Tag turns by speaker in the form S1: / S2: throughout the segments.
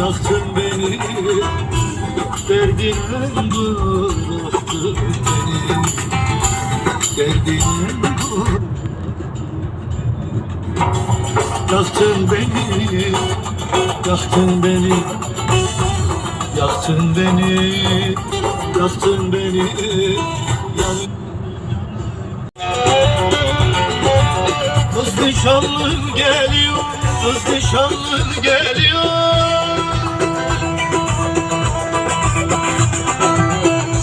S1: Yaktın beni Derdine bıraktın beni Derdine bıraktın Yaktın beni, yaktın beni Yaktın beni, yaktın beni. Yan- Kız nişanlın geliyor, kız nişanlın geliyor.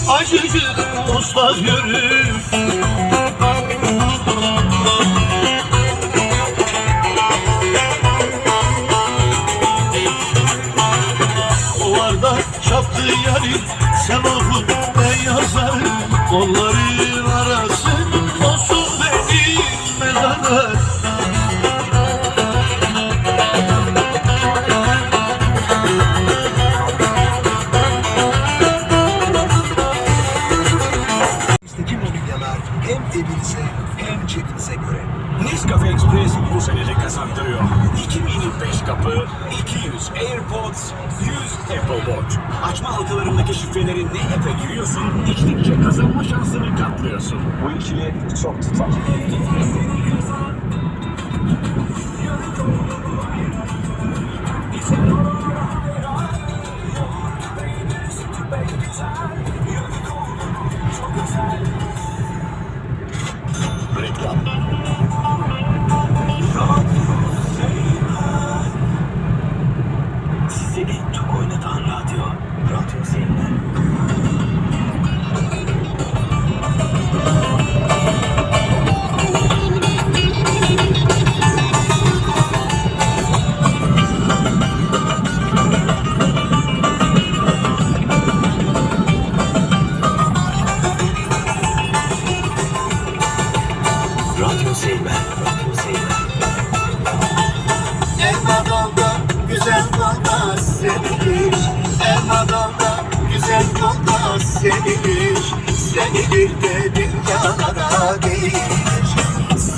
S1: Acıcık dostlar yürür Duvarda çaptı yarim Semahut ben yazarım. Kolların
S2: Nescafe Express bu sene de kazandırıyor. 2 mini 5 kapı, 200 AirPods, 100 Apple Watch. Açma halkalarındaki şifreleri ne epe giriyorsun, içtikçe kazanma şansını katlıyorsun. Bu ikili çok tutar.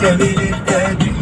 S1: செவிலித்தது